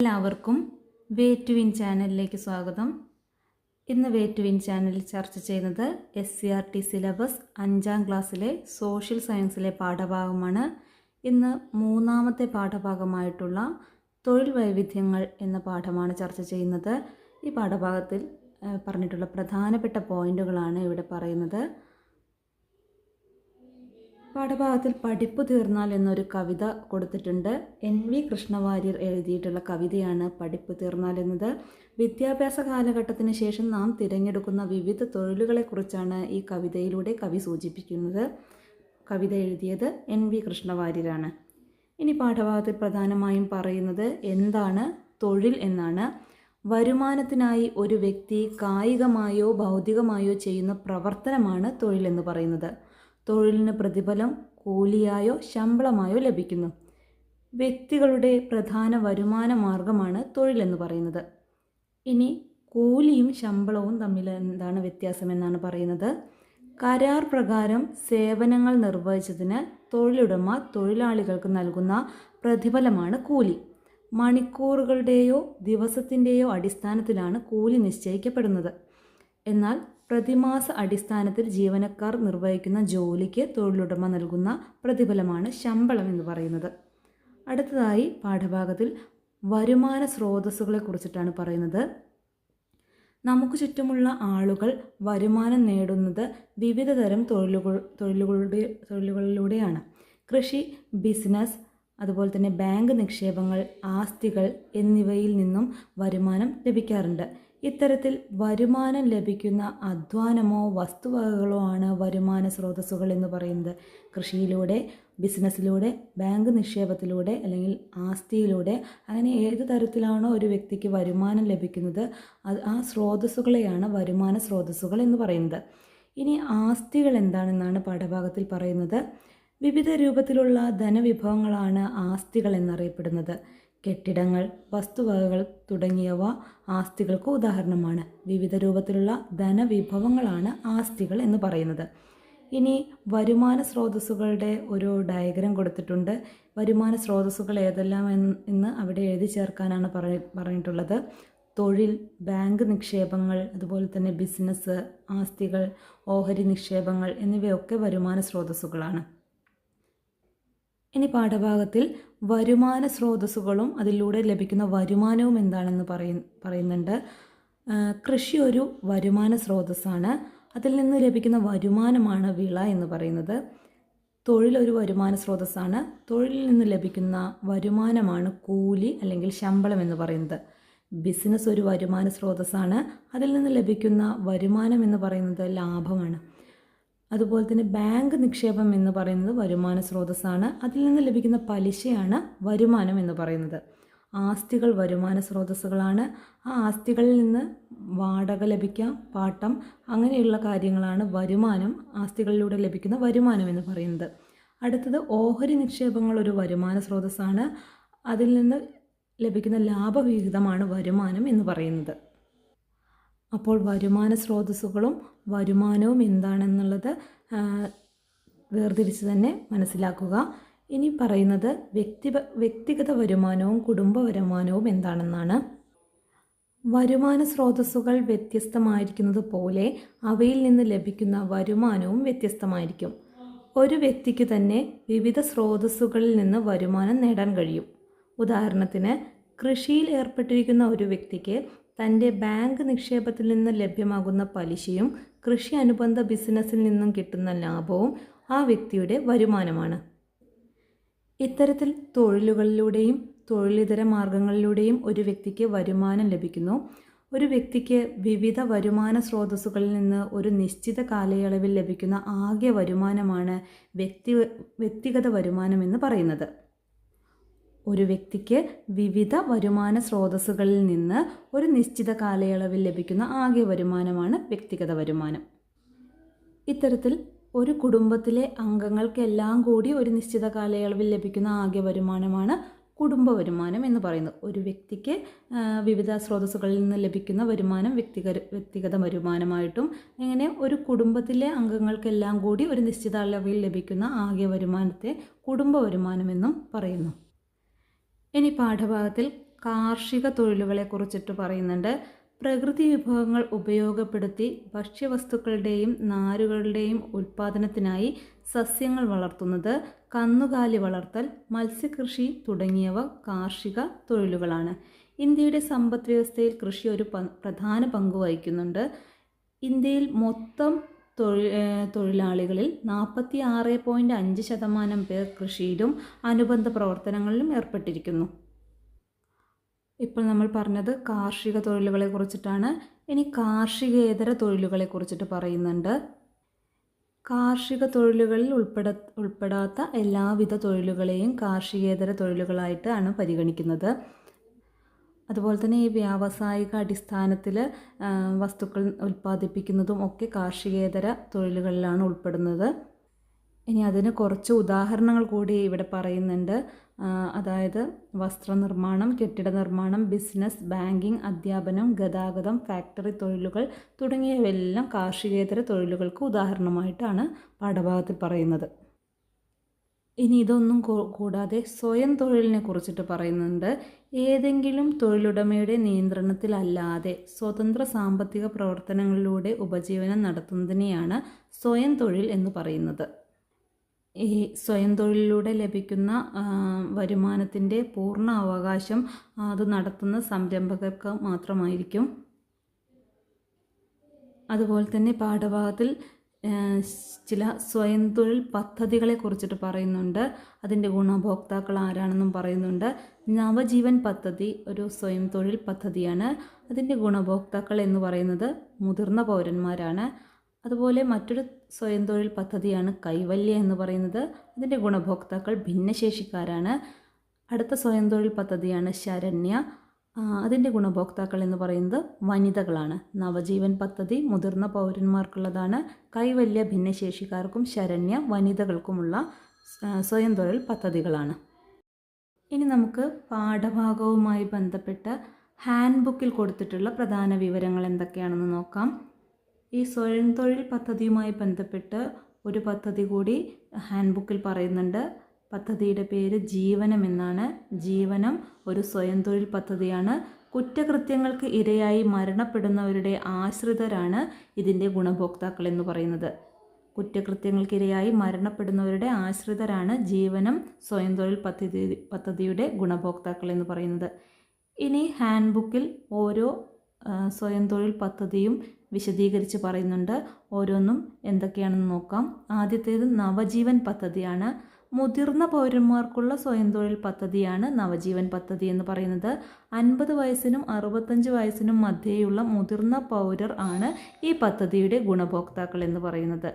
എല്ലാവർക്കും way to win ചാനലിലേക്ക് സ്വാഗതം. ഇന്ന് വേ ടു വിൻ ചാനലിൽ ചർച്ച ചെയ്യുന്നത് S C R T syllabus അഞ്ചാം ക്ലാസ്സിലെ സോഷ്യൽ സയൻസിലെ പാഠഭാഗമാണ്. ഇന്ന് മൂന്നാമത്തെ പാഠഭാഗമായിട്ടുള്ള തൊഴിൽ വൈവിധ്യങ്ങൾ എന്ന പാഠമാണ് ചർച്ച ചെയ്യുന്നത്. ഈ പാഠഭാഗത്തിൽ പറഞ്ഞിട്ടുള്ള പ്രധാനപ്പെട്ട പോയിന്റുകളാണ് ഇവിടെ പറയുന്നത്. പാഠഭാഗത്തിൽ പഠിപ്പ് തീർന്നാൽ എന്നൊരു കവിത കൊടുത്തിട്ടുണ്ട്. എൻ വി കൃഷ്ണവാര്യർ എഴുതിയിട്ടുള്ള കവിതയാണ് പഠിപ്പ് തീർന്നാൽ എന്നത്. വിദ്യാഭ്യാസ കാലഘട്ടത്തിന് ശേഷം നാം തിരഞ്ഞെടുക്കുന്ന വിവിധ തൊഴിലുകളെക്കുറിച്ചാണ് ഈ കവിതയിലൂടെ കവി സൂചിപ്പിക്കുന്നത്. കവിത എഴുതിയത് എൻ വി കൃഷ്ണവാര്യരാണ്. ഇനി പാഠഭാഗത്തിൽ പ്രധാനമായും പറയുന്നത് എന്താണ്? തൊഴിൽ എന്നാണ്. വരുമാനത്തിനായി ഒരു വ്യക്തി കായികമായോ ഭൗതികമായോ ചെയ്യുന്ന പ്രവർത്തനമാണ് തൊഴിലെന്ന് പറയുന്നത്. തൊഴിലിന് പ്രതിഫലം കൂലിയായോ ശമ്പളമായോ ലഭിക്കുന്നു. വ്യക്തികളുടെ പ്രധാന വരുമാന മാർഗമാണ് തൊഴിലെന്ന് പറയുന്നത്. ഇനി കൂലിയും ശമ്പളവും തമ്മിൽ എന്താണ് വ്യത്യാസമെന്നാണ് പറയുന്നത്. കരാർ പ്രകാരം സേവനങ്ങൾ നിർവഹിച്ചതിന് തൊഴിലുടമ തൊഴിലാളികൾക്ക് നൽകുന്ന പ്രതിഫലമാണ് കൂലി. മണിക്കൂറുകളുടെയോ ദിവസത്തിന്റെയോ അടിസ്ഥാനത്തിലാണ് കൂലി നിശ്ചയിക്കപ്പെടുന്നത്. എന്നാൽ പ്രതിമാസ അടിസ്ഥാനത്തിൽ ജീവനക്കാർ നിർവഹിക്കുന്ന ജോലിക്ക് തൊഴിലുടമ നൽകുന്ന പ്രതിഫലമാണ് ശമ്പളം എന്ന് പറയുന്നത്. അടുത്തതായി പാഠഭാഗത്തിൽ വരുമാന സ്രോതസ്സുകളെ കുറിച്ചിട്ടാണ് പറയുന്നത്. നമുക്ക് ചുറ്റുമുള്ള ആളുകൾ വരുമാനം നേടുന്നത് വിവിധ തരം തൊഴിലുകൾ തൊഴിലുകളുടെ തൊഴിലുകളിലൂടെയാണ്. കൃഷി ബിസിനസ് അതുപോലെ തന്നെ ബാങ്ക് നിക്ഷേപങ്ങൾ ആസ്തികൾ എന്നിവയിൽ നിന്നും വരുമാനം ലഭിക്കാറുണ്ട്. ഇത്തരത്തിൽ വരുമാനം ലഭിക്കുന്ന അധ്വാനമോ വസ്തുവകകളോ ആണ് വരുമാന സ്രോതസ്സുകൾ എന്ന് പറയുന്നത്. കൃഷിയിലൂടെ ബിസിനസ്സിലൂടെ ബാങ്ക് നിക്ഷേപത്തിലൂടെ അല്ലെങ്കിൽ ആസ്തിയിലൂടെ അങ്ങനെ ഏത് തരത്തിലാണോ ഒരു വ്യക്തിക്ക് വരുമാനം ലഭിക്കുന്നത് ആ സ്രോതസ്സുകളെയാണ് വരുമാന സ്രോതസ്സുകൾ എന്ന് പറയുന്നത്. ഇനി ആസ്തികൾ എന്താണെന്നാണ് പാഠഭാഗത്തിൽ പറയുന്നത്. വിവിധ രൂപത്തിലുള്ള ധനവിഭവങ്ങളാണ് ആസ്തികൾ എന്നറിയപ്പെടുന്നത്. കെട്ടിടങ്ങൾ വസ്തുവകകൾ തുടങ്ങിയവ ആസ്തികൾക്ക് ഉദാഹരണമാണ്. വിവിധ രൂപത്തിലുള്ള ധനവിഭവങ്ങളാണ് ആസ്തികൾ എന്ന് പറയുന്നത്. ഇനി വരുമാന സ്രോതസ്സുകളുടെ ഒരു ഡയഗ്രാം കൊടുത്തിട്ടുണ്ട്. വരുമാന സ്രോതസ്സുകൾ ഏതെല്ലാം എന്ന് അവിടെ എഴുതി ചേർക്കാനാണ് പറ പറഞ്ഞിട്ടുള്ളത്. തൊഴിൽ ബാങ്ക് നിക്ഷേപങ്ങൾ അതുപോലെ തന്നെ ബിസിനസ് ആസ്തികൾ ഓഹരി നിക്ഷേപങ്ങൾ എന്നിവയൊക്കെ വരുമാന സ്രോതസ്സുകളാണ്. ഇനി പാഠഭാഗത്തിൽ വരുമാന സ്രോതസ്സുകളും അതിലൂടെ ലഭിക്കുന്ന വരുമാനവും എന്താണെന്ന് പറയ പറയുന്നുണ്ട്. കൃഷി ഒരു വരുമാന സ്രോതസ്സാണ്. അതിൽ നിന്ന് ലഭിക്കുന്ന വരുമാനമാണ് വിള എന്ന് പറയുന്നത്. തൊഴിൽ ഒരു വരുമാന സ്രോതസ്സാണ്. തൊഴിലിൽ നിന്ന് ലഭിക്കുന്ന വരുമാനമാണ് കൂലി അല്ലെങ്കിൽ ശമ്പളം എന്ന് പറയുന്നത്. ബിസിനസ് ഒരു വരുമാന സ്രോതസ്സാണ്. അതിൽ നിന്ന് ലഭിക്കുന്ന വരുമാനം എന്ന് പറയുന്നത് ലാഭമാണ്. അതുപോലെ തന്നെ ബാങ്ക് നിക്ഷേപം എന്ന് പറയുന്നത് വരുമാന സ്രോതസ്സാണ്. അതിൽ നിന്ന് ലഭിക്കുന്ന പലിശയാണ് വരുമാനം എന്ന് പറയുന്നത്. ആസ്തികൾ വരുമാന സ്രോതസ്സുകളാണ്. ആ ആസ്തികളിൽ നിന്ന് വാടക ലഭിക്കാം പാട്ടം അങ്ങനെയുള്ള കാര്യങ്ങളാണ് വരുമാനം ആസ്തികളിലൂടെ ലഭിക്കുന്ന വരുമാനം എന്ന് പറയുന്നത്. അടുത്തത് ഓഹരി നിക്ഷേപങ്ങൾ ഒരു വരുമാന സ്രോതസ്സാണ്. അതിൽ നിന്ന് ലഭിക്കുന്ന ലാഭവിഹിതമാണ് വരുമാനം എന്ന് പറയുന്നത്. അപ്പോൾ വരുമാന സ്രോതസ്സുകളും വരുമാനവും എന്താണെന്നുള്ളത് വേർതിരിച്ച് തന്നെ മനസ്സിലാക്കുക. ഇനി പറയുന്നത് വ്യക്തി വ്യക്തിഗത വരുമാനവും കുടുംബ വരുമാനവും എന്താണെന്നാണ്. വരുമാന സ്രോതസ്സുകൾ വ്യത്യസ്തമായിരിക്കുന്നത് പോലെ അവയിൽ നിന്ന് ലഭിക്കുന്ന വരുമാനവും വ്യത്യസ്തമായിരിക്കും. ഒരു വ്യക്തിക്ക് തന്നെ വിവിധ സ്രോതസ്സുകളിൽ നിന്ന് വരുമാനം നേടാൻ കഴിയും. ഉദാഹരണത്തിന് കൃഷിയിൽ ഏർപ്പെട്ടിരിക്കുന്ന ഒരു വ്യക്തിക്ക് തന്റെ ബാങ്ക് നിക്ഷേപത്തിൽ നിന്ന് ലഭ്യമാകുന്ന പലിശയും കൃഷി അനുബന്ധ ബിസിനസ്സിൽ നിന്നും കിട്ടുന്ന ലാഭവും ആ വ്യക്തിയുടെ വരുമാനമാണ്. ഇത്തരത്തിൽ തൊഴിലുകളിലൂടെയും തൊഴിലിതര മാർഗങ്ങളിലൂടെയും ഒരു വ്യക്തിക്ക് വരുമാനം ലഭിക്കുന്നു. ഒരു വ്യക്തിക്ക് വിവിധ വരുമാന സ്രോതസ്സുകളിൽ നിന്ന് ഒരു നിശ്ചിത കാലയളവിൽ ലഭിക്കുന്ന ആകെ വരുമാനമാണ് വ്യക്തി വ്യക്തിഗത വരുമാനം എന്ന് പറയുന്നത്. ഒരു വ്യക്തിക്ക് വിവിധ വരുമാന സ്രോതസ്സുകളിൽ നിന്ന് ഒരു നിശ്ചിത കാലയളവിൽ ലഭിക്കുന്ന ആകെ വരുമാനമാണ് വ്യക്തിഗത വരുമാനം. ഇത്തരത്തിൽ ഒരു കുടുംബത്തിലെ അംഗങ്ങൾക്കെല്ലാം കൂടി ഒരു നിശ്ചിത കാലയളവിൽ ലഭിക്കുന്ന ആകെ വരുമാനമാണ് കുടുംബ വരുമാനം എന്ന് പറയുന്നത്. ഒരു വ്യക്തിക്ക് വിവിധ സ്രോതസ്സുകളിൽ നിന്ന് ലഭിക്കുന്ന വരുമാനം വ്യക്തിഗത വ്യക്തിഗത വരുമാനമായിട്ടും ഇങ്ങനെ ഒരു കുടുംബത്തിലെ അംഗങ്ങൾക്കെല്ലാം കൂടി ഒരു നിശ്ചിത അളവിൽ ലഭിക്കുന്ന ആകെ വരുമാനത്തെ കുടുംബ വരുമാനമെന്നും പറയുന്നു. ഇനി പാഠഭാഗത്തിൽ കാർഷിക തൊഴിലുകളെ കുറിച്ചിട്ട് പറയുന്നുണ്ട്. പ്രകൃതി വിഭവങ്ങൾ ഉപയോഗപ്പെടുത്തി ഭക്ഷ്യവസ്തുക്കളുടെയും നാരുകളുടെയും ഉൽപ്പാദനത്തിനായി സസ്യങ്ങൾ വളർത്തുന്നത് കന്നുകാലി വളർത്തൽ മത്സ്യകൃഷി തുടങ്ങിയവ കാർഷിക തൊഴിലുകളാണ്. ഇന്ത്യയുടെ സമ്പദ് വ്യവസ്ഥയിൽ കൃഷി ഒരു പ്രധാന പങ്ക് വഹിക്കുന്നുണ്ട്. ഇന്ത്യയിൽ മൊത്തം തൊഴിലാളികളിൽ നാൽപ്പത്തി ആറ് പോയിന്റ് അഞ്ച് ശതമാനം പേർ കൃഷിയിലും അനുബന്ധ പ്രവർത്തനങ്ങളിലും ഏർപ്പെട്ടിരിക്കുന്നു. ഇപ്പോൾ നമ്മൾ പറഞ്ഞത് കാർഷിക തൊഴിലുകളെ കുറിച്ചിട്ടാണ്. ഇനി കാർഷികേതര തൊഴിലുകളെ കുറിച്ചിട്ട് പറയുന്നുണ്ട്. കാർഷിക തൊഴിലുകളിൽ ഉൾപ്പെട ഉൾപ്പെടാത്ത എല്ലാവിധ തൊഴിലുകളെയും കാർഷികേതര തൊഴിലുകളായിട്ടാണ് പരിഗണിക്കുന്നത്. അതുപോലെ തന്നെ ഈ വ്യാവസായിക അടിസ്ഥാനത്തിൽ വസ്തുക്കൾ ഉൽപ്പാദിപ്പിക്കുന്നതും ഒക്കെ കാർഷികേതര തൊഴിലുകളിലാണ് ഉൾപ്പെടുന്നത്. ഇനി അതിന് കുറച്ച് ഉദാഹരണങ്ങൾ കൂടി ഇവിടെ പറയുന്നുണ്ട്. അതായത് വസ്ത്രനിർമ്മാണം കെട്ടിട നിർമ്മാണം ബിസിനസ് ബാങ്കിങ് അധ്യാപനം ഗതാഗതം ഫാക്ടറി തൊഴിലുകൾ തുടങ്ങിയവയെല്ലാം കാർഷികേതര തൊഴിലുകൾക്ക് ഉദാഹരണമായിട്ടാണ് പാഠഭാഗത്തിൽ പറയുന്നത്. ഇനി ഇതൊന്നും കൂടാതെ സ്വയം തൊഴിലിനെ കുറിച്ചിട്ട് പറയുന്നുണ്ട്. ഏതെങ്കിലും തൊഴിലുടമയുടെ നിയന്ത്രണത്തിലല്ലാതെ സ്വതന്ത്ര സാമ്പത്തിക പ്രവർത്തനങ്ങളിലൂടെ ഉപജീവനം നടത്തുന്നതിനെയാണ് സ്വയം തൊഴിൽ എന്ന് പറയുന്നത്. ഈ സ്വയം തൊഴിലിലൂടെ ലഭിക്കുന്ന വരുമാനത്തിന്റെ പൂർണ അവകാശം അത് നടത്തുന്ന സംരംഭകർക്ക് മാത്രമായിരിക്കും. അതുപോലെ തന്നെ പാഠഭാഗത്തിൽ ചില സ്വയം തൊഴിൽ പദ്ധതികളെ കുറിച്ചിട്ട് പറയുന്നുണ്ട്. അതിന്റെ ഗുണഭോക്താക്കൾ ആരാണെന്നും പറയുന്നുണ്ട്. നവജീവൻ പദ്ധതി ഒരു സ്വയം തൊഴിൽ പദ്ധതിയാണ്. അതിന്റെ ഗുണഭോക്താക്കൾ എന്ന് പറയുന്നത് മുതിർന്ന പൗരന്മാരാണ്. അതുപോലെ മറ്റൊരു സ്വയം തൊഴിൽ പദ്ധതിയാണ് കൈവല്യ എന്ന് പറയുന്നത്. അതിന്റെ ഗുണഭോക്താക്കൾ ഭിന്നശേഷിക്കാരാണ്. അടുത്ത സ്വയം തൊഴിൽ പദ്ധതിയാണ് ശരണ്യ. അതിന്റെ ഗുണഭോക്താക്കൾ എന്ന് പറയുന്നത് വനിതകളാണ്. നവജീവൻ പദ്ധതി മുതിർന്ന പൗരന്മാർക്കുള്ളതാണ്. കൈവല്യ ഭിന്നശേഷിക്കാർക്കും ശരണ്യ വനിതകൾക്കുമുള്ള സ്വയം തൊഴിൽ പദ്ധതികളാണ്. ഇനി നമുക്ക് പാഠഭാഗവുമായി ബന്ധപ്പെട്ട് ഹാൻഡ് ബുക്കിൽ കൊടുത്തിട്ടുള്ള പ്രധാന വിവരങ്ങൾ എന്തൊക്കെയാണെന്ന് നോക്കാം. ഈ സ്വയം തൊഴിൽ പദ്ധതിയുമായി ബന്ധപ്പെട്ട് ഒരു പദ്ധതി കൂടി ഹാൻഡ് ബുക്കിൽ പറയുന്നുണ്ട്. പദ്ധതിയുടെ പേര് ജീവനം എന്നാണ്. ജീവനം ഒരു സ്വയം തൊഴിൽ പദ്ധതിയാണ്. കുറ്റകൃത്യങ്ങൾക്ക് ഇരയായി മരണപ്പെടുന്നവരുടെ ആശ്രിതരാണ് ഇതിന്റെ ഗുണഭോക്താക്കൾ എന്ന് പറയുന്നത്. കുറ്റകൃത്യങ്ങൾക്കിരയായി മരണപ്പെടുന്നവരുടെ ആശ്രിതരാണ് ജീവനം സ്വയം തൊഴിൽ പദ്ധതി പദ്ധതിയുടെ ഗുണഭോക്താക്കൾ എന്ന് പറയുന്നത്. ഇനി ഹാൻഡ് ബുക്കിൽ ഓരോ സ്വയം തൊഴിൽ പദ്ധതിയും വിശദീകരിച്ച് പറയുന്നുണ്ട്. ഓരോന്നും എന്തൊക്കെയാണെന്ന് നോക്കാം. ആദ്യത്തേത് നവജീവൻ പദ്ധതിയാണ്. മുതിർന്ന പൗരന്മാർക്കുള്ള സ്വയം തൊഴിൽ പദ്ധതിയാണ് നവജീവൻ പദ്ധതി എന്ന് പറയുന്നത്. അൻപത് വയസ്സിനും അറുപത്തഞ്ച് വയസ്സിനും മധ്യേയുള്ള മുതിർന്ന പൗരർ ആണ് ഈ പദ്ധതിയുടെ ഗുണഭോക്താക്കൾ എന്ന് പറയുന്നത്.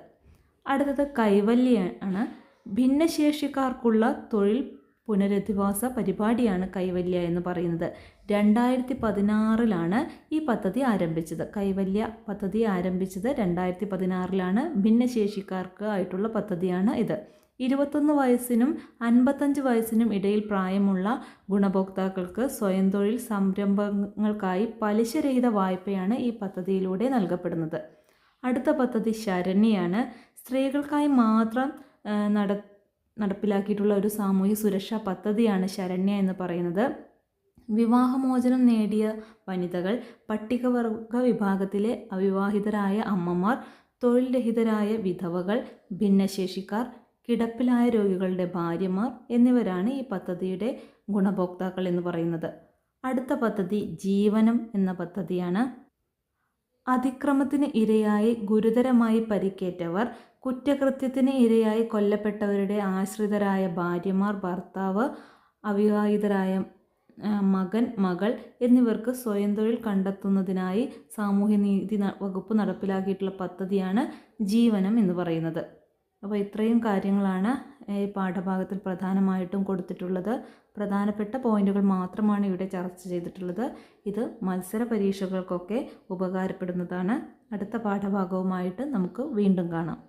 അടുത്തത് കൈവല്യാണ്. ഭിന്നശേഷിക്കാർക്കുള്ള തൊഴിൽ പുനരധിവാസ പരിപാടിയാണ് കൈവല്യ എന്ന് പറയുന്നത്. രണ്ടായിരത്തി പതിനാറിലാണ് ഈ പദ്ധതി ആരംഭിച്ചത്. കൈവല്യ പദ്ധതി ആരംഭിച്ചത് രണ്ടായിരത്തി പതിനാറിലാണ് ഭിന്നശേഷിക്കാർക്ക് ആയിട്ടുള്ള പദ്ധതിയാണ് ഇത്. ഇരുപത്തൊന്ന് വയസ്സിനും അൻപത്തഞ്ച് വയസ്സിനും ഇടയിൽ പ്രായമുള്ള ഗുണഭോക്താക്കൾക്ക് സ്വയം തൊഴിൽ സംരംഭങ്ങൾക്കായി പലിശരഹിത വായ്പയാണ് ഈ പദ്ധതിയിലൂടെ നൽകപ്പെടുന്നത്. അടുത്ത പദ്ധതി ശരണ്യാണ്. സ്ത്രീകൾക്കായി മാത്രം നട നടപ്പിലാക്കിയിട്ടുള്ള ഒരു സാമൂഹ്യ സുരക്ഷാ പദ്ധതിയാണ് ശരണ്യ എന്ന് പറയുന്നത്. വിവാഹമോചനം നേടിയ വനിതകൾ പട്ടികവർഗ വിഭാഗത്തിലെ അവിവാഹിതരായ അമ്മമാർ തൊഴിൽ രഹിതരായ വിധവകൾ ഭിന്നശേഷിക്കാർ കിടപ്പിലായ രോഗികളുടെ ഭാര്യമാർ എന്നിവരാണ് ഈ പദ്ധതിയുടെ ഗുണഭോക്താക്കൾ എന്ന് പറയുന്നത്. അടുത്ത പദ്ധതി ജീവനം എന്ന പദ്ധതിയാണ്. അതിക്രമത്തിന് ഇരയായി ഗുരുതരമായി പരിക്കേറ്റവർ കുറ്റകൃത്യത്തിന് ഇരയായി കൊല്ലപ്പെട്ടവരുടെ ആശ്രിതരായ ഭാര്യമാർ ഭർത്താവ് അവിവാഹിതരായ മകൻ മകൾ എന്നിവർക്ക് സ്വയം തൊഴിൽ കണ്ടെത്തുന്നതിനായി സാമൂഹ്യനീതി വകുപ്പ് നടപ്പിലാക്കിയിട്ടുള്ള പദ്ധതിയാണ് ജീവനം എന്ന് പറയുന്നത്. അപ്പോൾ ഇത്രയും കാര്യങ്ങളാണ് ഈ പാഠഭാഗത്തിൽ പ്രധാനമായിട്ടും കൊടുത്തിട്ടുള്ളത്. പ്രധാനപ്പെട്ട പോയിന്റുകൾ മാത്രമാണ് ഇവിടെ ചർച്ച ചെയ്തിട്ടുള്ളത്. ഇത് മത്സര പരീക്ഷകൾക്കൊക്കെ ഉപകാരപ്പെടുന്നതാണ്. അടുത്ത പാഠഭാഗവുമായിട്ട് നമുക്ക് വീണ്ടും കാണാം.